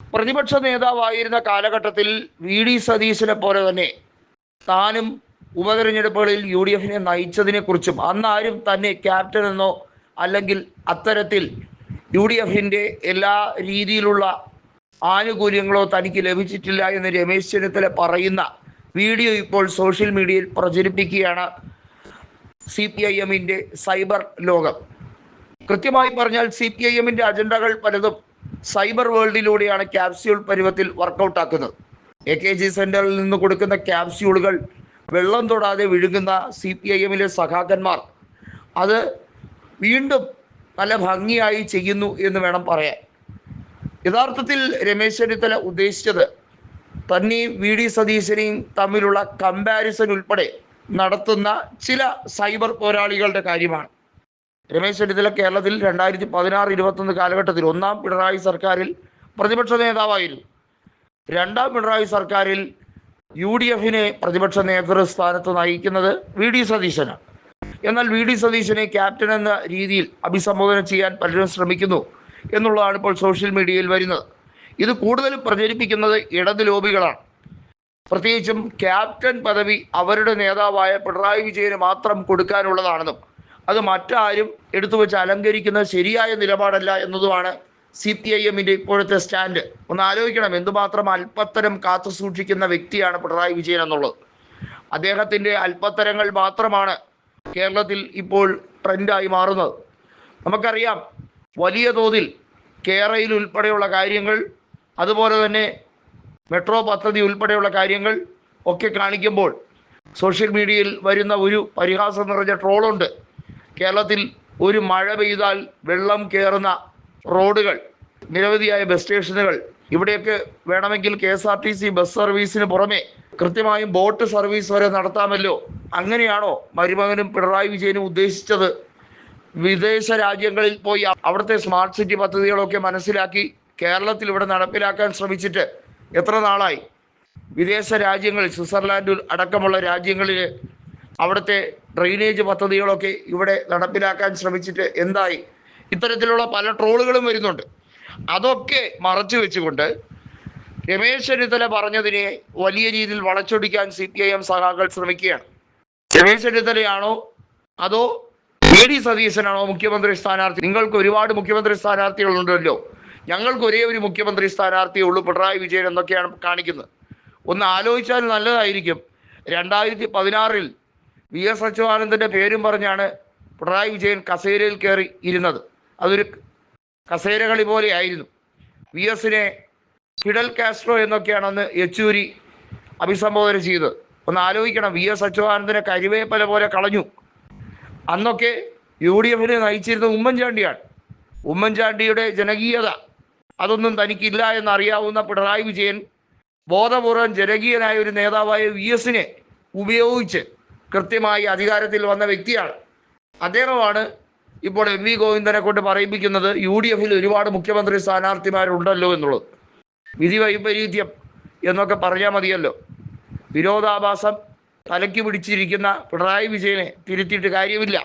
പ്രതിപക്ഷ നേതാവായിരുന്ന കാലഘട്ടത്തിൽ വി ഡി സതീശനെ പോലെ തന്നെ താനും ഉപതെരഞ്ഞെടുപ്പുകളിൽ യു ഡി എഫിനെ നയിച്ചതിനെക്കുറിച്ചും കുറിച്ചും അന്നാരും തന്നെ ക്യാപ്റ്റൻ എന്നോ അല്ലെങ്കിൽ അത്തരത്തിൽ യു ഡി എഫിന്റെ എല്ലാ രീതിയിലുള്ള ആനുകൂല്യങ്ങളോ തനിക്ക് ലഭിച്ചിട്ടില്ല എന്ന് രമേശ് ചെന്നിത്തല പറയുന്ന വീഡിയോ ഇപ്പോൾ സോഷ്യൽ മീഡിയയിൽ പ്രചരിപ്പിക്കുകയാണ് സി പി ഐ എമ്മിന്റെ സൈബർ ലോകം. കൃത്യമായി പറഞ്ഞാൽ സി പി ഐ എമ്മിന്റെ അജണ്ടകൾ പലതും സൈബർ വേൾഡിലൂടെയാണ് ക്യാപ്സ്യൂൾ പരുവത്തിൽ വർക്കൗട്ട് ആക്കുന്നത് എ കെ ജി സെന്ററിൽ നിന്ന് കൊടുക്കുന്ന ക്യാപ്സ്യൂളുകൾ വെള്ളം തൊടാതെ വിഴുങ്ങുന്ന സി പി ഐ എമ്മിലെ സഖാക്കന്മാർ. അത് വീണ്ടും നല്ല ഭംഗിയായി ചെയ്യുന്നു എന്ന് വേണം പറയാൻ. യഥാർത്ഥത്തിൽ രമേശ് ചെന്നിത്തല ഉദ്ദേശിച്ചത് തന്നെയും വി ഡി സതീശനെയും തമ്മിലുള്ള കമ്പാരിസൺ ഉൾപ്പെടെ നടത്തുന്ന ചില സൈബർ പോരാളികളുടെ കാര്യമാണ്. രമേശ് ചെന്നിത്തല കേരളത്തിൽ രണ്ടായിരത്തി പതിനാറ് ഇരുപത്തൊന്ന് കാലഘട്ടത്തിൽ ഒന്നാം പിണറായി സർക്കാരിൽ പ്രതിപക്ഷ നേതാവായിരുന്നു. രണ്ടാം പിണറായി സർക്കാരിൽ യു ഡി എഫിനെ പ്രതിപക്ഷ നേതൃസ്ഥാനത്ത് നയിക്കുന്നത് വി ഡി സതീശനാണ്. എന്നാൽ വി ഡി സതീശനെ ക്യാപ്റ്റൻ എന്ന രീതിയിൽ അഭിസംബോധന ചെയ്യാൻ പലരും ശ്രമിക്കുന്നു എന്നുള്ളതാണ് ഇപ്പോൾ സോഷ്യൽ മീഡിയയിൽ വരുന്നത്. ഇത് കൂടുതലും പ്രചരിപ്പിക്കുന്നത് ഇടത് ലോബികളാണ്. പ്രത്യേകിച്ചും ക്യാപ്റ്റൻ പദവി അവരുടെ നേതാവായ പിണറായി വിജയന് മാത്രം കൊടുക്കാനുള്ളതാണെന്നും അത് മറ്റാരും എടുത്തു വെച്ച് അലങ്കരിക്കുന്നത് ശരിയായ നിലപാടല്ല എന്നതുമാണ് സി പി ഐ എമ്മിന്റെ ഇപ്പോഴത്തെ സ്റ്റാൻഡ്. ഒന്ന് ആലോചിക്കണം എന്തുമാത്രം അല്പത്തരം കാത്തു സൂക്ഷിക്കുന്ന വ്യക്തിയാണ് പിണറായി വിജയൻ എന്നുള്ളത്. അദ്ദേഹത്തിന്റെ അല്പത്തരങ്ങൾ മാത്രമാണ് കേരളത്തിൽ ഇപ്പോൾ ട്രെൻഡായി മാറുന്നത്. നമുക്കറിയാം വലിയ തോതിൽ കേരയിൽ ഉൾപ്പെടെയുള്ള കാര്യങ്ങൾ അതുപോലെ തന്നെ മെട്രോ പദ്ധതി ഉൾപ്പെടെയുള്ള കാര്യങ്ങൾ ഒക്കെ കാണിക്കുമ്പോൾ സോഷ്യൽ മീഡിയയിൽ വരുന്ന ഒരു പരിഹാസം നിറഞ്ഞ ട്രോളുണ്ട്. കേരളത്തിൽ ഒരു മഴ പെയ്താൽ വെള്ളം കയറുന്ന റോഡുകൾ നിരവധിയായ ബസ് സ്റ്റേഷനുകൾ ഇവിടെയൊക്കെ വേണമെങ്കിൽ K S R T C bus സർവീസിന് പുറമെ കൃത്യമായും ബോട്ട് സർവീസ് വരെ നടത്താമല്ലോ. അങ്ങനെയാണോ മരുമകനും പിണറായി വിജയനും ഉദ്ദേശിച്ചത്? വിദേശ രാജ്യങ്ങളിൽ പോയി അവിടുത്തെ സ്മാർട്ട് സിറ്റി പദ്ധതികളൊക്കെ മനസ്സിലാക്കി കേരളത്തിൽ ഇവിടെ നടപ്പിലാക്കാൻ ശ്രമിച്ചിട്ട് എത്ര നാളായി? വിദേശ രാജ്യങ്ങളിൽ സ്വിറ്റ്സർലാൻഡ് അടക്കമുള്ള രാജ്യങ്ങളിൽ അവിടുത്തെ ഡ്രെയിനേജ് പദ്ധതികളൊക്കെ ഇവിടെ നടപ്പിലാക്കാൻ ശ്രമിച്ചിട്ട് എന്തായി? ഇത്തരത്തിലുള്ള പല ട്രോളുകളും വരുന്നുണ്ട്. അതൊക്കെ മറച്ചു വെച്ചുകൊണ്ട് രമേശ് ചെന്നിത്തല പറഞ്ഞതിനെ വലിയ രീതിയിൽ വളച്ചൊടിക്കാൻ സി പി ഐ എം സഖാക്കൾ ശ്രമിക്കുകയാണ്. രമേശ് ചെന്നിത്തലയാണോ അതോ എ ഡി സതീശനാണോ മുഖ്യമന്ത്രി സ്ഥാനാർത്ഥി? നിങ്ങൾക്ക് ഒരുപാട് മുഖ്യമന്ത്രി സ്ഥാനാർത്ഥികളുണ്ടല്ലോ. ഞങ്ങൾക്ക് ഒരേ ഒരു മുഖ്യമന്ത്രി സ്ഥാനാർത്ഥിയേ ഉള്ളൂ പിണറായി വിജയൻ എന്നൊക്കെയാണ് കാണിക്കുന്നത്. ഒന്ന് ആലോചിച്ചാൽ നല്ലതായിരിക്കും. രണ്ടായിരത്തി പതിനാറിൽ വി എസ് അച്യുതാനന്ദന്റെ പേരും പറഞ്ഞാണ് പിണറായി വിജയൻ കസേരയിൽ കയറി ഇരുന്നത്. അതൊരു കസേര കളി പോലെയായിരുന്നു. വി എസിനെ ഫിഡൽ കാസ്ട്രോ എന്നൊക്കെയാണ് അന്ന് യെച്ചൂരി അഭിസംബോധന ചെയ്തത്. ഒന്ന് ആലോചിക്കണം വി എസ് അച്യുതാനന്ദനെ കരിവേപ്പല പോലെ കളഞ്ഞു. അന്നൊക്കെ യു ഡി എഫിനെ നയിച്ചിരുന്ന ഉമ്മൻചാണ്ടിയാണ്. ഉമ്മൻചാണ്ടിയുടെ ജനകീയത അതൊന്നും തനിക്കില്ല എന്നറിയാവുന്ന പിണറായി വിജയൻ ബോധപൂർവം ജനകീയനായ ഒരു നേതാവായ വി എസിനെ ഉപയോഗിച്ച് കൃത്യമായി അധികാരത്തിൽ വന്ന വ്യക്തിയാണ്. അദ്ദേഹമാണ് ഇപ്പോൾ എം വി ഗോവിന്ദനെ കൊണ്ട് പറയിപ്പിക്കുന്നത് യു ഡി എഫിൽ ഒരുപാട് മുഖ്യമന്ത്രി സ്ഥാനാർത്ഥിമാരുണ്ടല്ലോ എന്നുള്ളത്. വിധി വൈപരീത്യം എന്നൊക്കെ പറഞ്ഞാൽ മതിയല്ലോ. വിരോധാഭാസം തലയ്ക്ക് പിടിച്ചിരിക്കുന്ന പിണറായി വിജയനെ തിരുത്തിയിട്ട് കാര്യമില്ല.